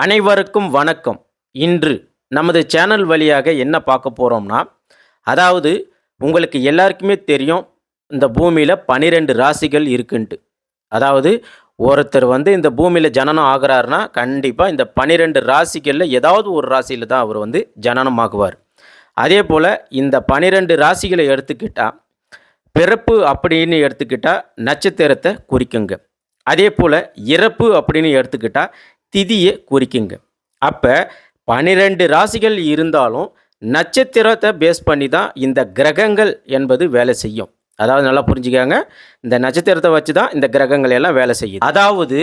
அனைவருக்கும் வணக்கம். இன்று நமது சேனல் வழியாக என்ன பார்க்க போகிறோம்னா அதாவது உங்களுக்கு எல்லாருக்குமே தெரியும் இந்த பூமியில் பன்னிரெண்டு ராசிகள் இருக்குன்ட்டு. அதாவது ஒருத்தர் வந்து இந்த பூமியில் ஜனனம் ஆகிறாருன்னா கண்டிப்பாக இந்த பன்னிரெண்டு ராசிகளில் ஏதாவது ஒரு ராசியில் தான் அவர் வந்து ஜனனம் ஆகுவார். அதே போல் இந்த பன்னிரெண்டு ராசிகளை எடுத்துக்கிட்டால் பிறப்பு அப்படின்னு எடுத்துக்கிட்டால் நட்சத்திரத்தை குறிக்குங்க. அதே போல் இறப்பு அப்படின்னு எடுத்துக்கிட்டால் திதியை குறிக்குங்க. அப்போ பன்னிரெண்டு ராசிகள் இருந்தாலும் நட்சத்திரத்தை பேஸ் பண்ணி தான் இந்த கிரகங்கள் என்பது வேலை செய்யும். அதாவது நல்லா புரிஞ்சுக்காங்க. இந்த நட்சத்திரத்தை வச்சு தான் இந்த கிரகங்கள் எல்லாம் வேலை செய்யுது. அதாவது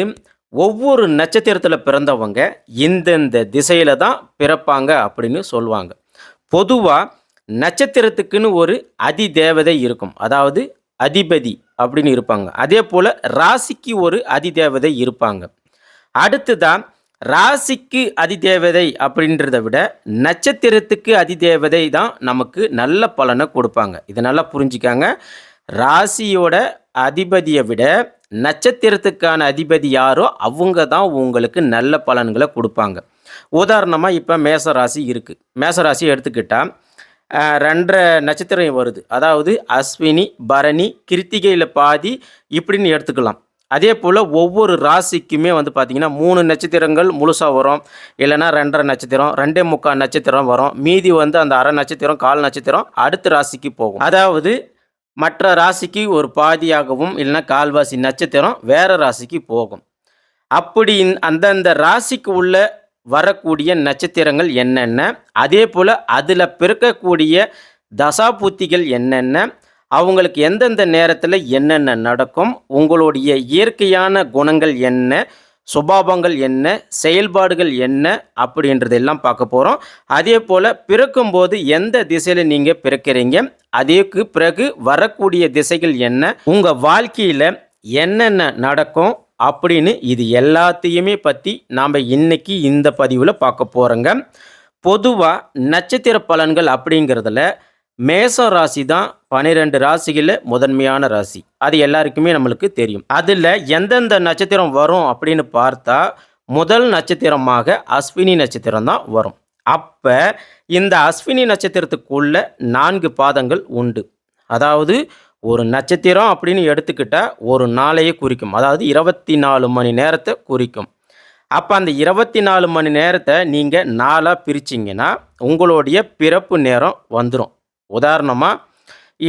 ஒவ்வொரு நட்சத்திரத்தில் பிறந்தவங்க இந்தந்த திசையில் தான் பிறப்பாங்க அப்படின்னு சொல்லுவாங்க. பொதுவாக நட்சத்திரத்துக்குன்னு ஒரு அதி தேவதை இருக்கும். அதாவது அதிபதி அப்படின்னு இருப்பாங்க. அதே போல் ராசிக்கு ஒரு அதிதேவதை இருப்பாங்க. அடுத்துதான் ராசிக்கு அதிதேவதை அப்படின்றத விட நட்சத்திரத்துக்கு அதிதேவதை தான் நமக்கு நல்ல பலனை கொடுப்பாங்க. இதை நல்லா புரிஞ்சுக்காங்க. ராசியோட அதிபதியை விட நட்சத்திரத்துக்கான அதிபதி யாரோ அவங்க தான் உங்களுக்கு நல்ல பலன்களை கொடுப்பாங்க. உதாரணமாக இப்போ மேசராசி இருக்குது மேசராசி எடுத்துக்கிட்டால் ரெண்டரை நட்சத்திரம் வருது. அதாவது அஸ்வினி பரணி கிருத்திகையில் பாதி இப்படின்னு எடுத்துக்கலாம். அதே போல் ஒவ்வொரு ராசிக்குமே வந்து பார்த்திங்கன்னா மூணு நட்சத்திரங்கள் முழுசாக வரும். இல்லைன்னா ரெண்டரை நட்சத்திரம் ரெண்டே முக்கால் நட்சத்திரம் வரும். மீதி வந்து அந்த அரை நட்சத்திரம் கால் நட்சத்திரம் அடுத்த ராசிக்கு போகும். அதாவது மற்ற ராசிக்கு ஒரு பாதியாகவும் இல்லைன்னா கால்வாசி நட்சத்திரம் வேறு ராசிக்கு போகும். அப்படி அந்தந்த ராசிக்கு உள்ள வரக்கூடிய நட்சத்திரங்கள் என்னென்ன? அதே போல் அதில் பிறக்கக்கூடிய தசாபுத்திகள் என்னென்ன? அவங்களுக்கு எந்தெந்த நேரத்தில் என்னென்ன நடக்கும் உங்களுடைய இயற்கையான குணங்கள் என்ன சுபாவங்கள் என்ன செயல்பாடுகள் என்ன அப்படின்றதெல்லாம் பார்க்க போகிறோம் அதே போல் பிறக்கும்போது எந்த திசையில் நீங்கள் பிறக்கிறீங்க அதேக்கு பிறகு வரக்கூடிய திசைகள் என்ன உங்கள் வாழ்க்கையில் என்னென்ன நடக்கும் அப்படின்னு இது எல்லாத்தையுமே பற்றி நாம் இன்னைக்கு இந்த பதிவில் பார்க்க போகிறோங்க பொதுவாக நட்சத்திர பலன்கள் அப்படிங்கிறதுல மேசம் ராசி தான் பனிரெண்டு ராசிகளில் முதன்மையான ராசி. அது எல்லாருக்குமே நம்மளுக்கு தெரியும். அதில் எந்தெந்த நட்சத்திரம் வரும் அப்படின்னு பார்த்தா முதல் நட்சத்திரமாக அஸ்வினி நட்சத்திரம் தான் வரும். அப்போ இந்த அஸ்வினி நட்சத்திரத்துக்குள்ள நான்கு பாதங்கள் உண்டு. அதாவது ஒரு நட்சத்திரம் அப்படின்னு எடுத்துக்கிட்டால் ஒரு நாளையே குறிக்கும். அதாவது இருபத்தி நாலு மணி நேரத்தை குறிக்கும். அப்போ அந்த இருபத்தி நாலு மணி நேரத்தை நீங்கள் நாளாக பிரிச்சிங்கன்னா உங்களுடைய பிறப்பு நேரம் வந்துடும் உதாரணமாக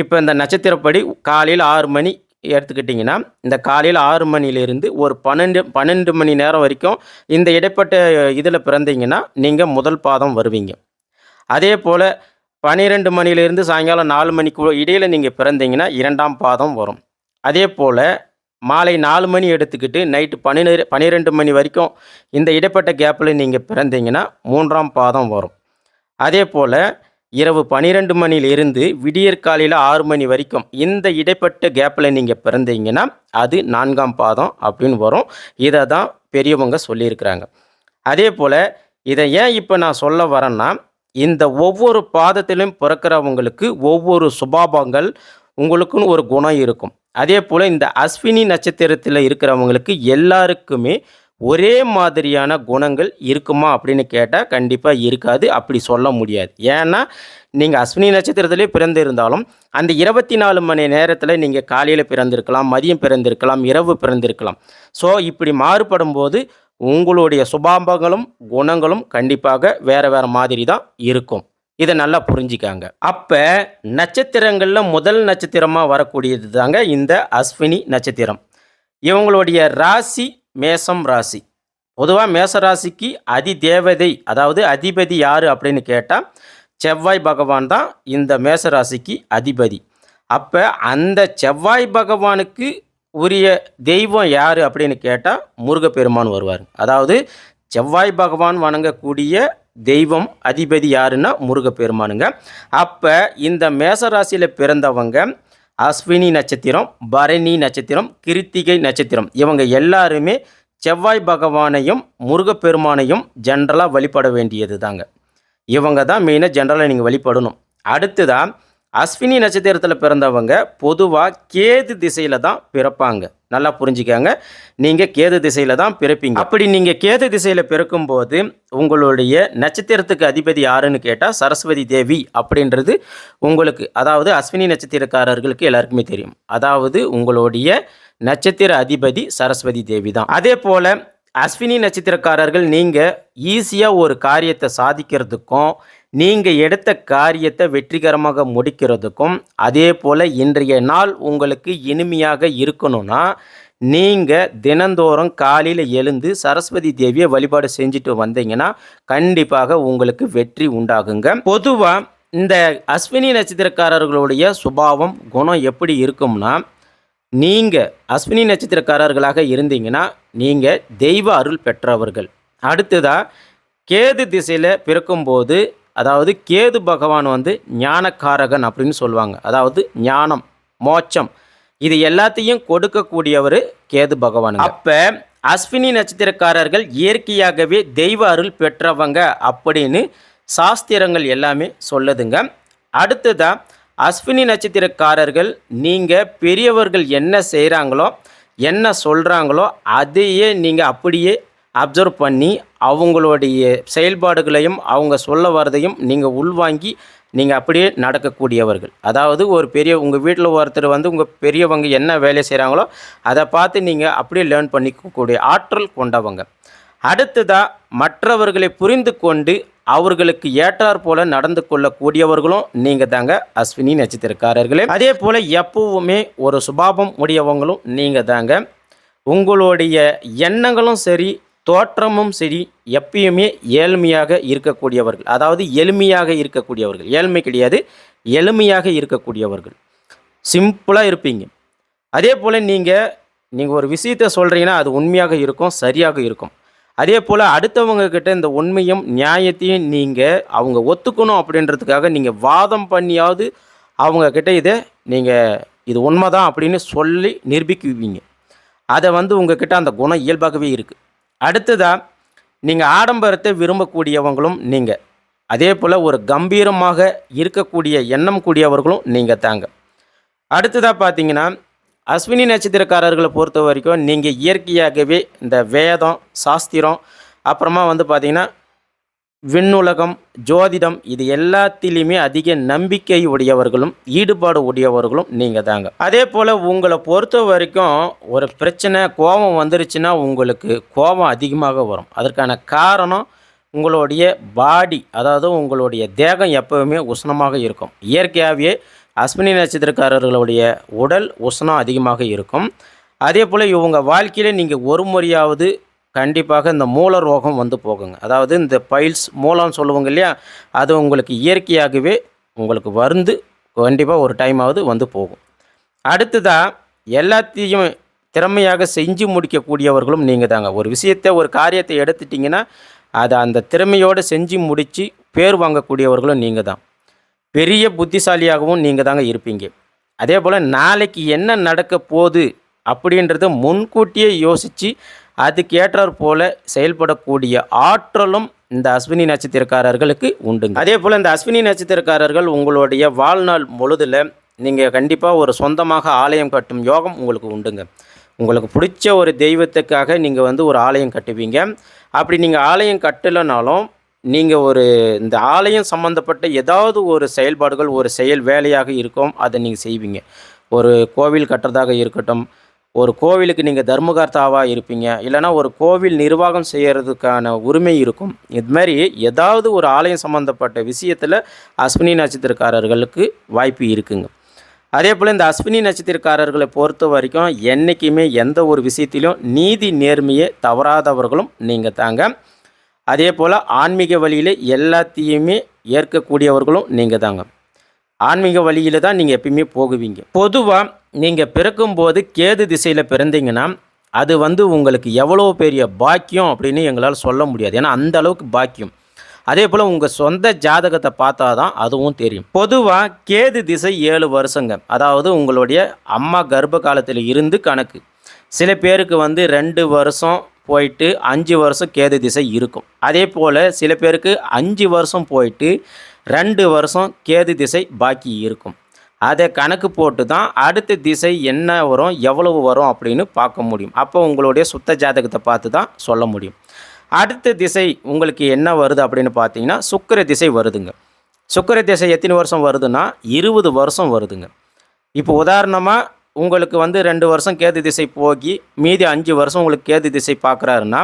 இப்போ இந்த நட்சத்திரப்படி காலையில் ஆறு மணி எடுத்துக்கிட்டிங்கன்னா இந்த காலையில் ஆறு மணிலேருந்து ஒரு பன்னெண்டு பன்னெண்டு மணி நேரம் வரைக்கும் இந்த இடைப்பட்ட இதில் பிறந்தீங்கன்னா நீங்கள் முதல் பாதம் வருவீங்க. அதே போல் பன்னிரெண்டு மணிலேருந்து சாயங்காலம் நாலு மணிக்கு இடையில் நீங்கள் பிறந்தீங்கன்னா இரண்டாம் பாதம் வரும். அதே போல் மாலை நாலு மணி எடுத்துக்கிட்டு நைட்டு பன்னிரெண்டு பன்னிரெண்டு மணி வரைக்கும் இந்த இடைப்பட்ட கேப்பில் நீங்கள் பிறந்தீங்கன்னா மூன்றாம் பாதம் வரும். அதே போல் இரவு பன்னிரெண்டு மணியிலிருந்து விடியற் காலையில் ஆறு மணி வரைக்கும் இந்த இடைப்பட்ட கேப்பில் நீங்கள் பிறந்தீங்கன்னா அது நான்காம் பாதம் அப்படின்னு வரும். இதை தான் பெரியவங்க சொல்லியிருக்கிறாங்க. அதே போல் இதை ஏன் இப்போ நான் சொல்ல வரேன்னா இந்த ஒவ்வொரு பாதத்திலும் பிறக்கிறவங்களுக்கு ஒவ்வொரு சுபாபங்கள் உங்களுக்குன்னு ஒரு குணம் இருக்கும். அதே போல் இந்த அஸ்வினி நட்சத்திரத்தில் இருக்கிறவங்களுக்கு எல்லாருக்குமே ஒரே மாதிரியான குணங்கள் இருக்குமா அப்படின்னு கேட்டால் கண்டிப்பாக இருக்காது. அப்படி சொல்ல முடியாது. ஏன்னா நீங்கள் அஸ்வினி நட்சத்திரத்திலே பிறந்திருந்தாலும் அந்த இருபத்தி நாலு மணி நேரத்தில் நீங்கள் காலையில் பிறந்திருக்கலாம் மதியம் பிறந்திருக்கலாம் இரவு பிறந்திருக்கலாம். ஸோ இப்படி மாறுபடும் போது உங்களுடைய சுபாம்பங்களும் குணங்களும் கண்டிப்பாக வேறு வேறு மாதிரி தான் இருக்கும். இதை நல்லா புரிஞ்சிக்காங்க. அப்போ நட்சத்திரங்களில் முதல் நட்சத்திரமாக வரக்கூடியது தாங்க இந்த அஸ்வினி நட்சத்திரம். இவங்களுடைய ராசி மேசம் ராசி. பொதுவாக மேச ராசிக்கு அதி தேவதை அதாவது அதிபதி யார் அப்படின்னு கேட்டால் செவ்வாய் பகவான் தான் இந்த மேச ராசிக்கு அதிபதி. அப்போ அந்த செவ்வாய் பகவானுக்கு உரிய தெய்வம் யார் அப்படின்னு கேட்டால் முருகப்பெருமான் வருவார். அதாவது செவ்வாய் பகவான் வணங்கக்கூடிய தெய்வம் அதிபதி யாருன்னா முருகப்பெருமானுங்க. அப்போ இந்த மேசராசியில் பிறந்தவங்க அஸ்வினி நட்சத்திரம் பரணி நட்சத்திரம் கிருத்திகை நட்சத்திரம். இவங்க எல்லாருமே செவ்வாய் பகவானையும் முருகப்பெருமானையும் ஜென்ரலாக வழிபட வேண்டியது தாங்க இவங்க தான் மெயினாக ஜென்ரலாக நீங்கள் வழிபடணும். அடுத்ததான் அஸ்வினி நட்சத்திரத்தில் பிறந்தவங்க பொதுவாக கேது திசையில் தான் பிறப்பாங்க. நல்லா புரிஞ்சுக்காங்க. நீங்கள் கேது திசையில் தான் பிறப்பீங்க. அப்படி நீங்கள் கேது திசையில் பிறக்கும்போது உங்களுடைய நட்சத்திரத்துக்கு அதிபதி யாருன்னு கேட்டால் சரஸ்வதி தேவி அப்படின்றது உங்களுக்கு அதாவது அஸ்வினி நட்சத்திரக்காரர்களுக்கு எல்லாருக்குமே தெரியும். அதாவது உங்களுடைய நட்சத்திர அதிபதி சரஸ்வதி தேவி தான். அதே போல் அஸ்வினி நட்சத்திரக்காரர்கள் நீங்கள் ஈஸியாக ஒரு காரியத்தை சாதிக்கிறதுக்கும் நீங்கள் எடுத்த காரியத்தை வெற்றிகரமாக முடிக்கிறதுக்கும் அதே போல் இன்றைய நாள் உங்களுக்கு இனிமையாக இருக்கணும்னா நீங்கள் தினந்தோறும் காலையில் எழுந்து சரஸ்வதி தேவியை வழிபாடு செஞ்சுட்டு வந்தீங்கன்னா கண்டிப்பாக உங்களுக்கு வெற்றி உண்டாகுங்க. பொதுவாக இந்த அஸ்வினி நட்சத்திரக்காரர்களுடைய சுபாவம் குணம் எப்படி இருக்கும்னா நீங்கள் அஸ்வினி நட்சத்திரக்காரர்களாக இருந்தீங்கன்னா நீங்கள் தெய்வ அருள் பெற்றவர்கள். அடுத்ததாக கேது திசையில் பிறக்கும்போது அதாவது கேது பகவான் வந்து ஞானக்காரகன் அப்படின்னு சொல்லுவாங்க. அதாவது ஞானம் மோட்சம். இது எல்லாத்தையும் கொடுக்கக்கூடியவர் கேது பகவான் அப்போ அஸ்வினி நட்சத்திரக்காரர்கள் இயற்கையாகவே தெய்வ அருள் பெற்றவங்க அப்படின்னு சாஸ்திரங்கள் எல்லாமே சொல்லுதுங்க. அடுத்ததாக அஸ்வினி நட்சத்திரக்காரர்கள் நீங்கள் பெரியவர்கள் என்ன செய்கிறாங்களோ என்ன சொல்கிறாங்களோ அதையே நீங்கள் அப்படியே அப்சர்வ் பண்ணி அவங்களுடைய செயல்பாடுகளையும் அவங்க சொல்ல வரதையும் நீங்கள் உள்வாங்கி நீங்கள் அப்படியே நடக்கக்கூடியவர்கள். அதாவது ஒரு பெரிய உங்கள் வீட்டில் ஒருத்தர் வந்து உங்கள் பெரியவங்க என்ன வேலை செய்கிறாங்களோ அதை பார்த்து நீங்கள் அப்படியே லேர்ன் பண்ணிக்கக்கூடிய ஆற்றல் கொண்டவங்க. அடுத்ததாக மற்றவர்களை புரிந்து கொண்டு அவர்களுக்கு ஏற்றாற் போல நடந்து கொள்ளக்கூடியவர்களும் நீங்கள் தாங்க அஸ்வினி நட்சத்திரக்காரர்களே. அதே போல் எப்பவுமே ஒரு சுபாபம் உடையவங்களும் நீங்கள் தாங்க. உங்களுடைய எண்ணங்களும் சரி தோற்றமும் சரி எப்பயுமே ஏழ்மையாக இருக்கக்கூடியவர்கள். அதாவது எளிமையாக இருக்கக்கூடியவர்கள். ஏழ்மை கிடையாது எளிமையாக இருக்கக்கூடியவர்கள். சிம்பிளாக இருப்பீங்க. அதே போல் நீங்கள் நீங்கள் ஒரு விஷயத்தை சொல்கிறீங்கன்னா அது உண்மையாக இருக்கும் சரியாக இருக்கும். அதே போல் அடுத்தவங்கக்கிட்ட இந்த உண்மையும் நியாயத்தையும் நீங்கள் அவங்க ஒத்துக்கணும் அப்படின்றதுக்காக நீங்கள் வாதம் பண்ணியாவது அவங்கக்கிட்ட இதை நீங்கள் இது உண்மைதான் அப்படின்னு சொல்லி நிரூபிக்குவீங்க. அதை வந்து உங்ககிட்ட அந்த குணம் இயல்பாகவே இருக்குது அடுத்ததாக நீங்கள் ஆடம்பரத்தை விரும்பக்கூடியவங்களும் நீங்கள் அதே போல் ஒரு கம்பீரமாக இருக்கக்கூடிய எண்ணம் கூடியவர்களும் நீங்கள் தாங்க. அடுத்ததாக பார்த்தீங்கன்னா அஸ்வினி நட்சத்திரக்காரர்களை பொறுத்த வரைக்கும் நீங்கள் இயற்கையாகவே இந்த வேதம் சாஸ்திரம் அப்புறமா வந்து பார்த்திங்கன்னா விண்ணுலகம் ஜோதிடம் இது எல்லாத்திலையுமே அதிக நம்பிக்கை உடையவர்களும் ஈடுபாடு உடையவர்களும் நீங்கள் தாங்க. அதே போல் உங்களை பொறுத்த வரைக்கும் ஒரு பிரச்சனை கோபம் வந்துருச்சுன்னா உங்களுக்கு கோபம் அதிகமாக வரும். அதற்கான காரணம் உங்களுடைய பாடி அதாவது உங்களுடைய தேகம் எப்போவுமே உஷ்ணமாக இருக்கும். இயற்கையாகவே அஸ்வினி நட்சத்திரக்காரர்களுடைய உடல் உஷ்ணம் அதிகமாக இருக்கும். அதே போல் இவங்க வாழ்க்கையில் நீங்கள் ஒரு முறையாவது கண்டிப்பாக இந்த மூல ரோகம் வந்து போகுங்க. அதாவது இந்த பைல்ஸ் மூலம்னு சொல்லுவாங்க இல்லையா அது உங்களுக்கு இயற்கையாகவே உங்களுக்கு வந்து கண்டிப்பாக ஒரு டைமாவது வந்து போகும். அடுத்ததாக எல்லாத்தையும் திறமையாக செஞ்சு முடிக்கக்கூடியவர்களும் நீங்கள் தாங்க. ஒரு விஷயத்தை ஒரு காரியத்தை எடுத்துட்டிங்கன்னா அதை அந்த திறமையோடு செஞ்சு முடித்து பேர் வாங்கக்கூடியவர்களும் நீங்கள் தான். பெரிய புத்திசாலியாகவும் நீங்கள் தாங்க இருப்பீங்க. அதே போல் நாளைக்கு என்ன நடக்க போகுது அப்படின்றத முன்கூட்டியே யோசித்து அதுக்கேற்றாற் போல செயல்படக்கூடிய ஆற்றலும் இந்த அஸ்வினி நட்சத்திரக்காரர்களுக்கு உண்டுங்க. அதே போல் இந்த அஸ்வினி நட்சத்திரக்காரர்கள் உங்களுடைய வாழ்நாள் முழுதில் நீங்கள் கண்டிப்பாக ஒரு சொந்தமாக ஆலயம் கட்டும் யோகம் உங்களுக்கு உண்டுங்க. உங்களுக்கு பிடிச்ச ஒரு தெய்வத்துக்காக நீங்கள் வந்து ஒரு ஆலயம் கட்டுவீங்க. அப்படி நீங்கள் ஆலயம் கட்டலைனாலும் நீங்கள் ஒரு இந்த ஆலயம் சம்மந்தப்பட்ட ஏதாவது ஒரு செயல்பாடுகள் ஒரு செயல் வேலையாக இருக்கும் அதை நீங்கள் செய்வீங்க. ஒரு கோவில் கட்டுறதாக இருக்கட்டும் ஒரு கோவிலுக்கு நீங்கள் தர்மகர்த்தாவாக இருப்பீங்க இல்லைனா ஒரு கோவில் நிர்வாகம் செய்கிறதுக்கான உரிமை இருக்கும். இது மாதிரி ஏதாவது ஒரு ஆலயம் சம்மந்தப்பட்ட விஷயத்தில் அஸ்வினி நட்சத்திரக்காரர்களுக்கு வாய்ப்பு இருக்குங்க. அதே போல் இந்த அஸ்வினி நட்சத்திரக்காரர்களை பொறுத்த வரைக்கும் என்றைக்குமே எந்த ஒரு விஷயத்திலும் நீதி நேர்மையை தவறாதவர்களும் நீங்கள் தாங்க. அதே போல் ஆன்மீக வழியில் எல்லாத்தையுமே ஏற்கக்கூடியவர்களும் நீங்கள் தாங்க. ஆன்மீக வழியில் தான் நீங்கள் எப்பயுமே போகுவீங்க. பொதுவாக நீங்கள் பிறக்கும்போது கேது திசையில் பிறந்தீங்கன்னா அது வந்து உங்களுக்கு எவ்வளோ பெரிய பாக்கியம் அப்படின்னு எங்களால் சொல்ல முடியாது. ஏன்னா அந்த அளவுக்கு பாக்கியம். அதே போல் உங்கள் சொந்த ஜாதகத்தை பார்த்தா தான் அதுவும் தெரியும். பொதுவாக கேது திசை ஏழு வருஷங்க. அதாவது உங்களுடைய அம்மா கர்ப்ப காலத்தில் இருந்து கணக்கு. சில பேருக்கு வந்து ரெண்டு வருஷம் போயிட்டு அஞ்சு வருஷம் கேது திசை இருக்கும். அதே போல் சில பேருக்கு அஞ்சு வருஷம் போயிட்டு ரெண்டு வருஷம் கேது திசை பாக்கி இருக்கும். அதை கணக்கு போட்டு தான் அடுத்த திசை என்ன வரும் எவ்வளவு வரும் அப்படின்னு பார்க்க முடியும். அப்போ உங்களுடைய சுத்த ஜாதகத்தை பார்த்து தான் சொல்ல முடியும். அடுத்த திசை உங்களுக்கு என்ன வருது அப்படின்னு பார்த்தீங்கன்னா சுக்கர திசை வருதுங்க. சுக்கர திசை எத்தனை வருஷம் வருதுன்னா இருபது வருஷம் வருதுங்க. இப்போ உதாரணமாக உங்களுக்கு வந்து ரெண்டு வருஷம் கேது திசை போகி மீதி அஞ்சு வருஷம் உங்களுக்கு கேது திசை பார்க்குறாருன்னா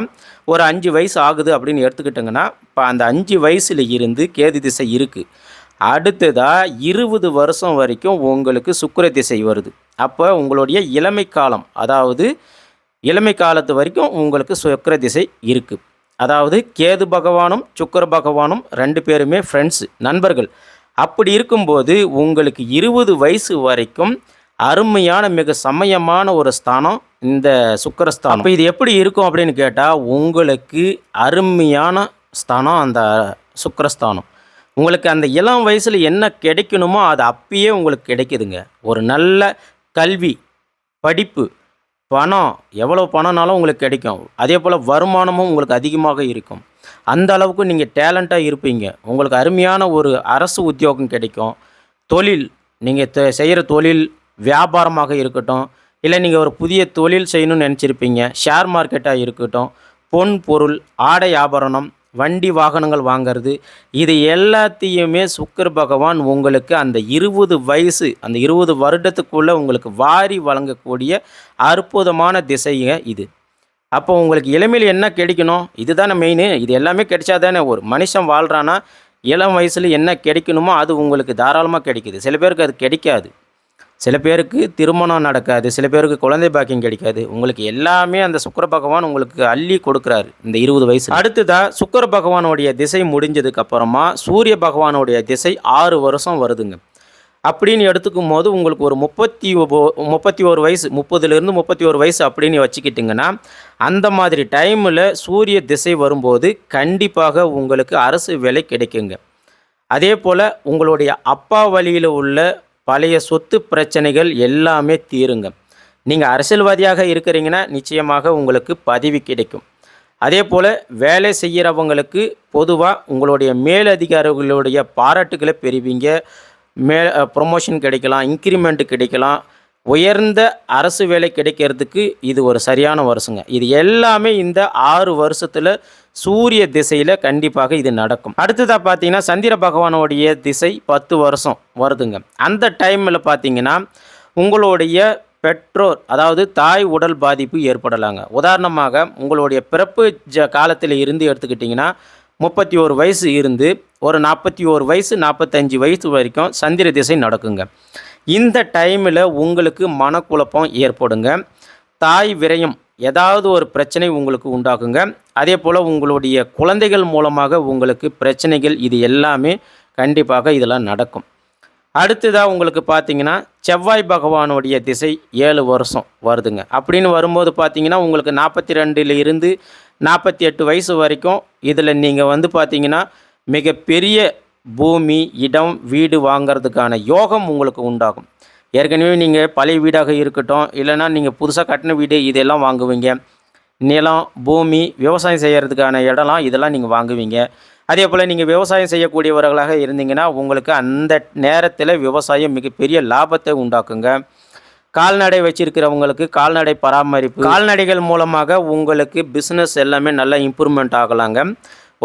ஒரு அஞ்சு வயசு ஆகுது அப்படின்னு எடுத்துக்கிட்டிங்கன்னா இப்போ அந்த அஞ்சு வயசில் இருந்து கேது திசை இருக்குது அடுத்ததாக இருபது வருஷம் வரைக்கும் உங்களுக்கு சுக்கர திசை வருது. அப்போ உங்களுடைய இளமை காலம் அதாவது இளமை காலத்து வரைக்கும் உங்களுக்கு சுக்கிர திசை இருக்குது அதாவது கேது பகவானும் சுக்கர பகவானும் ரெண்டு பேருமே ஃப்ரெண்ட்ஸு நண்பர்கள். அப்படி இருக்கும்போது உங்களுக்கு இருபது வயசு வரைக்கும் அருமையான மிக சமயமான ஒரு ஸ்தானம் இந்த சுக்கரஸ்தானம் இப்போ இது எப்படி இருக்கும் அப்படின்னு கேட்டால் உங்களுக்கு அருமையான ஸ்தானம் அந்த சுக்கரஸ்தானம் உங்களுக்கு அந்த இளம் வயசில் என்ன கிடைக்கணுமோ அது அப்பயே உங்களுக்கு கிடைக்குதுங்க. ஒரு நல்ல கல்வி படிப்பு பணம் எவ்வளோ பணம்னாலும் உங்களுக்கு கிடைக்கும். அதே போல் வருமானமும் உங்களுக்கு அதிகமாக இருக்கும். அந்த அளவுக்கு நீங்கள் டேலண்ட்டாக இருப்பீங்க. உங்களுக்கு அருமையான ஒரு அரசு உத்தியோகம் கிடைக்கும். தொழில் நீங்கள் செய்கிற தொழில் வியாபாரமாக இருக்கட்டும் இல்லை நீங்கள் ஒரு புதிய தொழில் செய்யணும்னு நினச்சிருப்பீங்க. ஷேர் மார்க்கெட்டாக இருக்கட்டும் பொன் பொருள் ஆடை ஆபரணம் வண்டி வாகனங்கள் வாங்கிறது. இது எல்லாத்தையுமே சுக்கர் பகவான் உங்களுக்கு அந்த இருபது வயசு அந்த இருபது வருடத்துக்குள்ளே உங்களுக்கு வாரி வழங்கக்கூடிய அற்புதமான திசைங்க இது. அப்போ உங்களுக்கு இளமையில் என்ன கிடைக்கணும்? இதுதானே மெயின் இது எல்லாமே கிடைச்சா தானே ஒரு மனுஷன் வாழ்கிறான்னா இளம் வயசில் என்ன கிடைக்கணுமோ அது உங்களுக்கு தாராளமாக கிடைக்கிது. சில பேருக்கு அது கிடைக்காது. சில பேருக்கு திருமணம் நடக்காது சில பேருக்கு குழந்தை பாக்கியம் கிடைக்காது. உங்களுக்கு எல்லாமே அந்த சுக்கர பகவான் உங்களுக்கு அள்ளி கொடுக்குறாரு இந்த இருபது வயசு அடுத்ததாக சுக்கர பகவானுடைய திசை முடிஞ்சதுக்கு அப்புறமா சூரிய பகவானுடைய திசை ஆறு வருஷம் வருதுங்க. அப்படின்னு எடுத்துக்கும் போது உங்களுக்கு ஒரு முப்பத்தி ஒபோ- முப்பத்தி ஒரு வயசு முப்பதுலேருந்து முப்பத்தி ஒரு வயசு அப்படின்னு வச்சுக்கிட்டிங்கன்னா அந்த மாதிரி டைமில் சூரிய திசை வரும்போது கண்டிப்பாக உங்களுக்கு அரசு வேலை கிடைக்குங்க. அதே போல் உங்களுடைய அப்பா வழியில் உள்ள பழைய சொத்து பிரச்சனைகள் எல்லாமே தீருங்க. நீங்கள் அரசியல்வாதியாக இருக்கிறீங்கன்னா நிச்சயமாக உங்களுக்கு பதவி கிடைக்கும். அதே போல் வேலை செய்கிறவங்களுக்கு பொதுவாக உங்களுடைய மேலதிகாரிகளுடைய பாராட்டுகளை பெறுவீங்க. மே ப்ரொமோஷன் கிடைக்கலாம் இன்க்ரிமெண்ட் கிடைக்கலாம். உயர்ந்த அரசு வேலை கிடைக்கிறதுக்கு இது ஒரு சரியான வருஷங்க. இது எல்லாமே இந்த ஆறு வருஷத்தில் சூரிய திசையில் கண்டிப்பாக இது நடக்கும். அடுத்ததாக பார்த்தீங்கன்னா சந்திர பகவானுடைய திசை பத்து வருஷம் வருதுங்க. அந்த டைமில் பார்த்தீங்கன்னா உங்களுடைய பெற்றோர் அதாவது தாய் உடல் பாதிப்பு ஏற்படலாங்க. உதாரணமாக உங்களுடைய பிறப்பு ஜ காலத்தில் இருந்து எடுத்துக்கிட்டிங்கன்னா முப்பத்தி ஒரு வயசு இருந்து ஒரு நாற்பத்தி ஒரு வயசு நாற்பத்தஞ்சு வயசு வரைக்கும் சந்திர திசை நடக்குங்க. இந்த டைமில் உங்களுக்கு மனக்குழப்பம் ஏற்படுங்க. தாய் விரயம் ஏதாவது ஒரு பிரச்சனை உங்களுக்கு உண்டாக்குங்க. அதே போல் உங்களுடைய குழந்தைகள் மூலமாக உங்களுக்கு பிரச்சனைகள் இது எல்லாமே கண்டிப்பாக இதெல்லாம் நடக்கும். அடுத்ததாக உங்களுக்கு பார்த்தீங்கன்னா செவ்வாய் பகவானுடைய திசை ஏழு வருஷம் வருதுங்க. அப்படின்னு வரும்போது பார்த்தீங்கன்னா உங்களுக்கு நாற்பத்தி ரெண்டில் இருந்து நாற்பத்தி எட்டு வயசு வரைக்கும் இதில் நீங்கள் வந்து பார்த்தீங்கன்னா மிகப்பெரிய பூமி இடம் வீடு வாங்கிறதுக்கான யோகம் உங்களுக்கு உண்டாகும். ஏற்கனவே நீங்கள் பழைய வீடாக இருக்கட்டும் இல்லைன்னா நீங்கள் புதுசாக கட்டின வீடு இதெல்லாம் வாங்குவீங்க. நிலம் பூமி விவசாயம் செய்கிறதுக்கான இடம்லாம் இதெல்லாம் நீங்கள் வாங்குவீங்க. அதே போல் நீங்கள் விவசாயம் செய்யக்கூடியவர்களாக இருந்தீங்கன்னா உங்களுக்கு அந்த நேரத்தில் விவசாயம் மிகப்பெரிய லாபத்தை உண்டாக்குங்க. கால்நடை வச்சிருக்கிறவங்களுக்கு கால்நடை பராமரிப்பு கால்நடைகள் மூலமாக உங்களுக்கு பிஸ்னஸ் எல்லாமே நல்லா இம்ப்ரூவ்மெண்ட் ஆகலாங்க.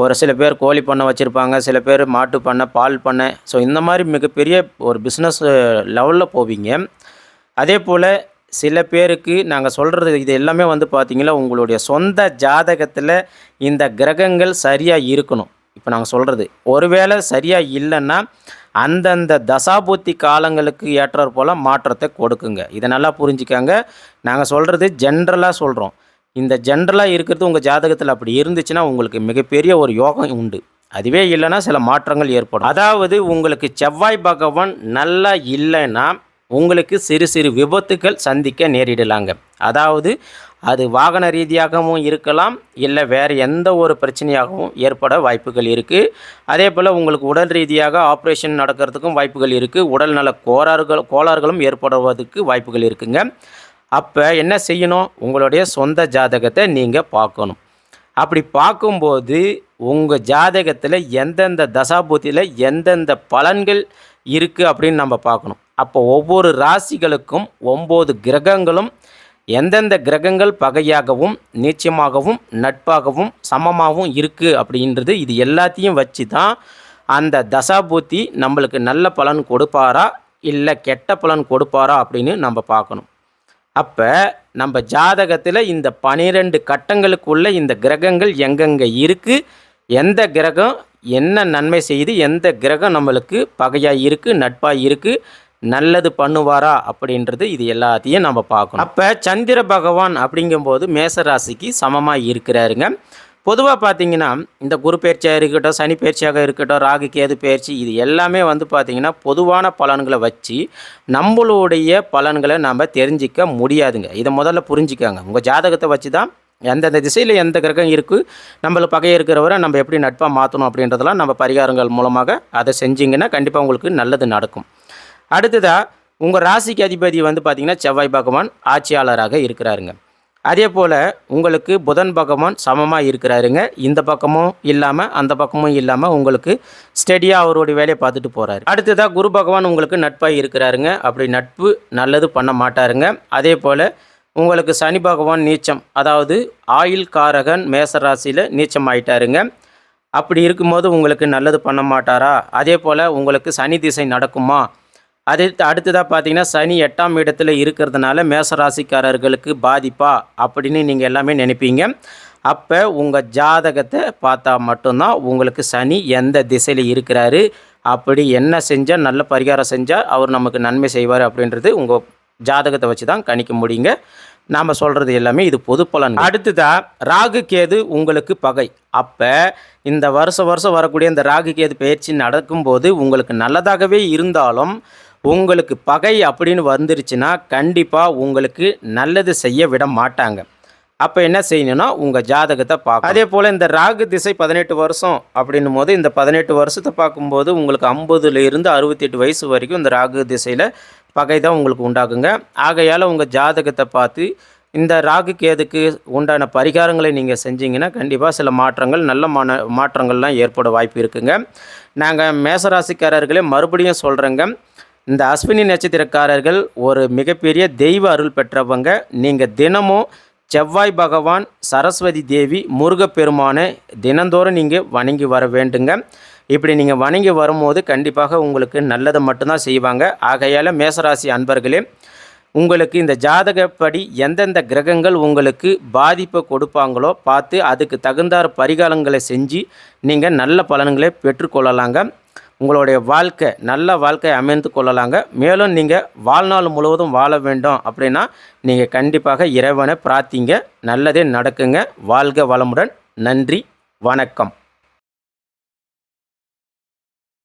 ஒரு சில பேர் கோழி பண்ணை வச்சுருப்பாங்க சில பேர் மாட்டு பண்ணை பால் பண்ணை. ஸோ இந்த மாதிரி மிகப்பெரிய ஒரு பிஸ்னஸ் லெவலில் போவீங்க. அதே போல் சில பேருக்கு நாங்கள் சொல்கிறது இது எல்லாமே வந்து பார்த்திங்கன்னா உங்களுடைய சொந்த ஜாதகத்தில் இந்த கிரகங்கள் சரியாக இருக்கணும். இப்போ நாங்கள் சொல்கிறது ஒருவேளை சரியாக இல்லைன்னா அந்தந்த தசாபூர்த்தி காலங்களுக்கு ஏற்றாற் போல் மாற்றத்தை கொடுக்குங்க. இதை நல்லா புரிஞ்சுக்கங்க. நாங்கள் சொல்கிறது ஜென்ரலாக சொல்கிறோம் இந்த ஜென்ரலாக இருக்கிறது உங்கள் ஜாதகத்தில் அப்படி இருந்துச்சுன்னா உங்களுக்கு மிகப்பெரிய ஒரு யோகம் உண்டு. அதுவே இல்லைன்னா சில மாற்றங்கள் ஏற்படும். அதாவது உங்களுக்கு செவ்வாய் பகவான் நல்லா இல்லைன்னா உங்களுக்கு சிறு சிறு விபத்துக்கள் சந்திக்க நேரிடலாங்க. அதாவது அது வாகன ரீதியாகவும் இருக்கலாம் இல்லை வேறு எந்த ஒரு பிரச்சனையாகவும் ஏற்பட வாய்ப்புகள் இருக்குது அதே போல் உங்களுக்கு உடல் ரீதியாக ஆப்ரேஷன் நடக்கிறதுக்கும் வாய்ப்புகள் இருக்குது உடல்நல கோளாறுகள் கோளாறுகளும் ஏற்படுவதற்கு வாய்ப்புகள் இருக்குங்க. அப்போ என்ன செய்யணும்? உங்களுடைய சொந்த ஜாதகத்தை நீங்கள் பார்க்கணும். அப்படி பார்க்கும்போது உங்கள் ஜாதகத்தில் எந்தெந்த தசாபூத்தியில் எந்தெந்த பலன்கள் இருக்குது அப்படின்னு நம்ம பார்க்கணும். அப்போ ஒவ்வொரு ராசிகளுக்கும் ஒம்பது கிரகங்களும் எந்தெந்த கிரகங்கள் பகையாகவும் நீச்சமாகவும் நட்பாகவும் சமமாகவும் இருக்குது அப்படின்றது இது எல்லாத்தையும் வச்சு தான் அந்த தசாபூத்தி நம்மளுக்கு நல்ல பலன் கொடுப்பாரா? இல்லை கெட்ட பலன் கொடுப்பாரா அப்படின்னு நம்ம பார்க்கணும். அப்போ நம்ம ஜாதகத்தில் இந்த பனிரெண்டு கட்டங்களுக்குள்ள இந்த கிரகங்கள் எங்கெங்கே இருக்குது எந்த கிரகம் என்ன நன்மை செய்து எந்த கிரகம் நம்மளுக்கு பகையாக இருக்குது நட்பாக இருக்குது நல்லது பண்ணுவாரா அப்படின்றது இது எல்லாத்தையும் நம்ம பார்க்கணும். அப்போ சந்திர பகவான் அப்படிங்கும்போது மேசராசிக்கு சமமாக இருக்கிறாருங்க. பொதுவாக பார்த்தீங்கன்னா இந்த குரு பயிற்சியாக இருக்கட்டும் சனி பயிற்சியாக இருக்கட்டும் ராகு கேது பயிற்சி இது எல்லாமே வந்து பார்த்திங்கன்னா பொதுவான பலன்களை வச்சு நம்மளுடைய பலன்களை நம்ம தெரிஞ்சிக்க முடியாதுங்க. இதை முதல்ல புரிஞ்சிக்காங்க. உங்கள் ஜாதகத்தை வச்சு தான் எந்தெந்த திசையில் எந்த கிரகம் இருக்குது நம்மளுக்கு பகையை இருக்கிறவரை நம்ம எப்படி நட்பாக மாற்றணும் அப்படின்றதெல்லாம் நம்ம பரிகாரங்கள் மூலமாக அதை செஞ்சிங்கன்னா கண்டிப்பாக உங்களுக்கு நல்லது நடக்கும். அடுத்ததாக உங்கள் ராசிக்கு அதிபதி வந்து பார்த்திங்கன்னா செவ்வாய் பகவான் ஆட்சியாளராக இருக்கிறாருங்க. அதே போல் உங்களுக்கு புதன் பகவான் சமமாக இருக்கிறாருங்க. இந்த பக்கமும் இல்லாமல் அந்த பக்கமும் இல்லாமல் உங்களுக்கு ஸ்டெடியாக அவருடைய வேலையை பார்த்துட்டு போகிறாரு அடுத்ததாக குரு பகவான் உங்களுக்கு நட்பாக இருக்கிறாருங்க. அப்படி நட்பு நல்லது பண்ண மாட்டாருங்க. அதே போல் உங்களுக்கு சனி பகவான் நீச்சம் அதாவது ஆயில் காரகன் மேசராசியில் நீச்சம் ஆயிட்டாருங்க. அப்படி இருக்கும்போது உங்களுக்கு நல்லது பண்ண மாட்டாரா? அதே போல் உங்களுக்கு சனி திசை நடக்குமா? அதே அடுத்ததாக பார்த்தீங்கன்னா சனி எட்டாம் இடத்துல இருக்கிறதுனால மேசராசிக்காரர்களுக்கு பாதிப்பா அப்படின்னு நீங்கள் எல்லாமே நினைப்பீங்க. அப்போ உங்கள் ஜாதகத்தை பார்த்தா மட்டும்தான் உங்களுக்கு சனி எந்த திசையில் இருக்கிறாரு அப்படி என்ன செஞ்சால் நல்ல பரிகாரம் செஞ்சால் அவர் நமக்கு நன்மை செய்வார் அப்படின்றது உங்கள் ஜாதகத்தை வச்சு தான் கணிக்க முடியுங்க. நாம் சொல்கிறது எல்லாமே இது பொது பலன் அடுத்ததாக ராகு கேது உங்களுக்கு பகை. அப்போ இந்த வருஷம் வருஷம் வரக்கூடிய இந்த ராகு கேது பயிற்சி நடக்கும்போது உங்களுக்கு நல்லதாகவே இருந்தாலும் உங்களுக்கு பகை அப்படின்னு வந்துருச்சுன்னா கண்டிப்பாக உங்களுக்கு நல்லது செய்ய விட மாட்டாங்க. அப்போ என்ன செய்யணும்னா உங்கள் ஜாதகத்தை பார்க்க அதே போல் இந்த ராகு திசை பதினெட்டு வருஷம் அப்படின்னும் போது இந்த பதினெட்டு வருஷத்தை பார்க்கும்போது உங்களுக்கு ஐம்பதுலேருந்து அறுபத்தெட்டு வயசு வரைக்கும் இந்த ராகு திசையில் பகை தான் உங்களுக்கு உண்டாகுங்க. ஆகையால் உங்கள் ஜாதகத்தை பார்த்து இந்த ராகு கேதுக்கு உண்டான பரிகாரங்களை நீங்கள் செஞ்சீங்கன்னா கண்டிப்பாக சில மாற்றங்கள் நல்ல மான மாற்றங்கள்லாம் ஏற்பட வாய்ப்பு இருக்குங்க. நாங்கள் மேசராசிக்காரர்களே மறுபடியும் சொல்கிறேங்க இந்த அஸ்வினி நட்சத்திரக்காரர்கள் ஒரு மிகப்பெரிய தெய்வ அருள் பெற்றவங்க. நீங்கள் தினமும் செவ்வாய் பகவான் சரஸ்வதி தேவி முருகப்பெருமானை தினந்தோறும் நீங்கள் வணங்கி வர வேண்டுங்க. இப்படி நீங்கள் வணங்கி வரும்போது கண்டிப்பாக உங்களுக்கு நல்லதை மட்டும்தான் செய்வாங்க. ஆகையால் மேசராசி அன்பர்களே உங்களுக்கு இந்த ஜாதகப்படி எந்தெந்த கிரகங்கள் உங்களுக்கு பாதிப்பை கொடுப்பாங்களோ பார்த்து அதுக்கு தகுந்தார் பரிகாரங்களை செஞ்சு நீங்கள் நல்ல பலன்களை பெற்றுக்கொள்ளலாங்க. உங்களுடைய வாழ்க்கை நல்ல வாழ்க்கை அமைந்து கொள்ளலாங்க. மேலும் நீங்கள் வாழ்நாள் முழுவதும் வாழ வேண்டும் அப்படின்னா நீங்கள் கண்டிப்பாக இறைவனை பிரார்த்திங்க. நல்லதே நடக்குங்க. வாழ்க வளமுடன். நன்றி. வணக்கம்.